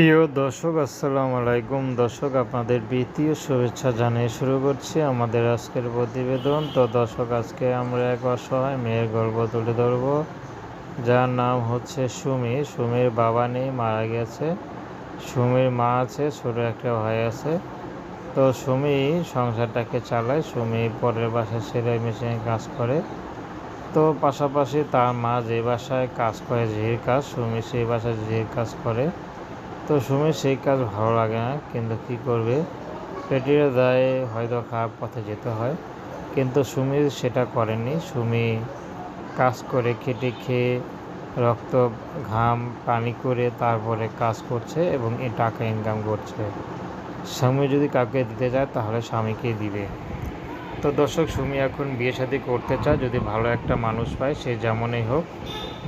প্রিয় দর্শক, আসসালামু আলাইকুম। দর্শক, আপনাদের দ্বিতীয় শুভেচ্ছা জানিয়ে শুরু করছি আমাদের আজকের প্রতিবেদন। তো দর্শক, আজকে আমরা এক অসহায় মেয়ের গল্প তুলে ধরব। যার নাম হচ্ছে সুমি। সুমির বাবা নেই, মারা গেছে। সুমির মা আছে, ছোটো একটা ভাই আছে। তো সুমি সংসারটাকে চালায়, সুমি পরের বাসায় সেলাই মেশিনে কাজ করে। তো পাশাপাশি তার মা যে বাসায় কাজ করে ঝির কাজ, সুমি সেই বাসায় ঝির কাজ করে। তো সুমির সেই কাজ ভালো লাগে না, কিন্তু কি করবে? পেটের দায়ে হয়তো খারাপ পথে যেতে হয়, কিন্তু সুমি সেটা করেনি। সুমি কাজ করে খেটে খেয়ে রক্ত, ঘাম, পানি করে তারপরে কাজ করছে এবং এ টাকা ইনকাম করছে। স্বামী যদি কাউকে দিতে যায় তাহলে স্বামীকেই দিবে। তো দর্শক, সুমি এখন বিয়ে শাদী করতে চায়। যদি ভালো একটা মানুষ পায়, সে যেমনই হোক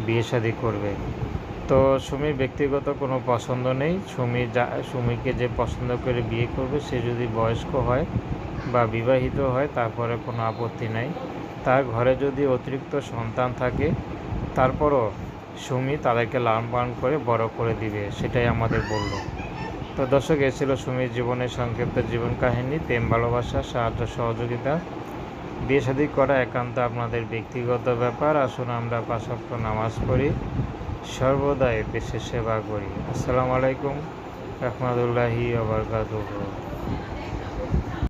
বিয়ে শাদী করবে। তো সুমির ব্যক্তিগত কোনো পছন্দ নেই। সুমি যা, সুমিকে যে পছন্দ করে বিয়ে করবে, সে যদি বয়স্ক হয় বা বিবাহিত হয়, তারপরে কোনো আপত্তি নাই। তার ঘরে যদি অতিরিক্ত সন্তান থাকে, তারপরও সুমি তাদেরকে লালন পালন করে বড় করে দিবে, সেটাই আমাদের বলল। তো দর্শক, এ ছিল সুমির জীবনের সংক্ষিপ্ত জীবন কাহিনী। প্রেম, ভালোবাসা, সাহায্য, সহযোগিতা। বিয়ে শাদী করা একান্ত আপনাদের ব্যক্তিগত ব্যাপার। আসুন আমরা পাশক্ত নামাজ পড়ি। সর্বদাই দেশের সেবা করি। আসসালামু আলাইকুম রহমতুল্লাহি আবরকাতুহ